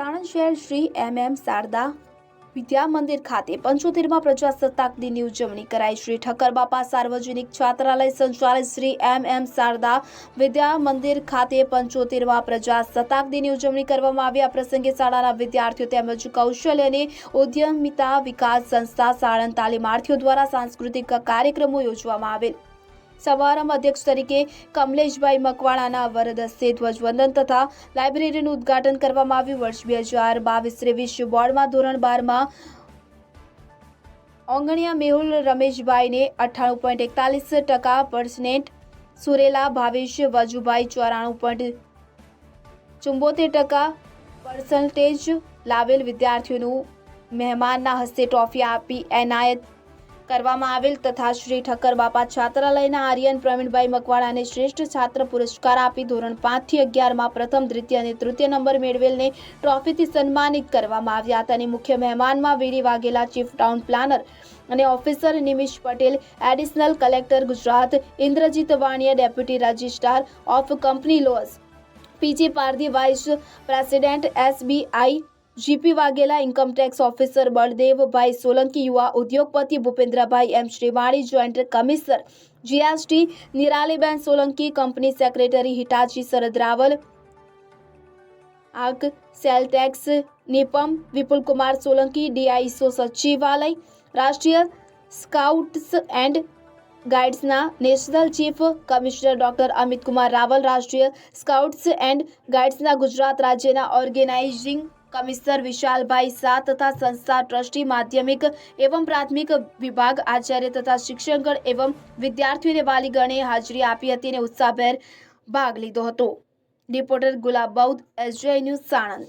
સાણંદ શહેર શ્રી એમ એમ શારદા વિદ્યા મંદિર ખાતે પંચોતેરમાં પ્રજાસત્તાક દિનની ઉજવણી કરાઈ. શ્રી ઠક્કર બાપા સાર્વજનિક છાત્રાલય સંચાલિત શ્રી એમ એમ શારદા વિદ્યા મંદિર ખાતે પંચોતેરમાં પ્રજાસત્તાક દિનની ઉજવણી કરવામાં આવી. આ પ્રસંગે શાળાના વિદ્યાર્થીઓ તેમજ કૌશલ્ય અને ઉદ્યમિતા વિકાસ સંસ્થા સાણંદ તાલીમાર્થીઓ દ્વારા સાંસ્કૃતિક કાર્યક્રમો યોજવામાં આવેલ. સમારંભ અધ્યક્ષ તરીકે કમલેશભાઈ મકવાણાના વરદ ધ્વજવંદન તથા લાઇબ્રેરીનું ઉદ્ઘાટન કરવામાં આવ્યું. વર્ષ બે હજાર બાવીસ ત્રેવીસ બોર્ડમાં ધોરણ બારમાં ઓંગણિયા મેહુલ રમેશભાઈને અઠ્ઠાણું પોઈન્ટ એકતાલીસ ટકા, પર્સનેટ સુરેલા ભાવેશ વજુભાઈ ચોરાણું પોઈન્ટ ચુંબોતેર ટકા, પર્સન્ટેજ લાવેલ વિદ્યાર્થીઓનું મહેમાનના હસ્તે ટ્રોફી આપી એનાયત કરવામાં આવેલ તથા શ્રી ઠક્કર બાપા છાત્રાલયના આર્યન પ્રવીણભાઈ મકવાણાને શ્રેષ્ઠ છાત્ર પુરસ્કાર આપી ધોરણ પાંચથી અગિયારમાં પ્રથમ, દ્વિતીય અને તૃતીય નંબર મેળવેલને ટ્રોફીથી સન્માનિત કરવામાં આવ્યા હતા. અને મુખ્ય મહેમાનમાં V D Vaghela chief town planner અને officer Nimish Patel, additional collector Gujarat, Indrajit Vaniya, deputy registrar of company loss, P G Pardhi vice president, SBI G P Vaghela income tax officer Baldevbhai Solanki, યુવા ઉદ્યોગપતિ Bhupendrabhai M Shrivani joint commissioner GST, Niraliben Solanki company secretary Hitachi Sharad Raval, આગ sale tax Nipam, Vipulkumar Solanki, ડીઆઈસો સચિવાલય, રાષ્ટ્રીય scouts and ગાઈડ્સના national chief commissioner doctor Amit Kumar Raval, રાષ્ટ્રીય scouts and ગાઈડ્સના Gujarat રાજ્યના organising commissioner વિશાલભાઈ શાહ તથા સંસ્થા ટ્રસ્ટી માધ્યમિક એવં પ્રાથમિક વિભાગ આચાર્ય તથા શિક્ષણગણ એવં વિદ્યાર્થીઓને વાલીગણે હાજરી આપી હતી અને ઉત્સાહભેર ભાગ લીધો હતો. રિપોર્ટર ગુલાબ બૌદ્ધ એસજીઆઈ ન્યૂઝ સાણંદ.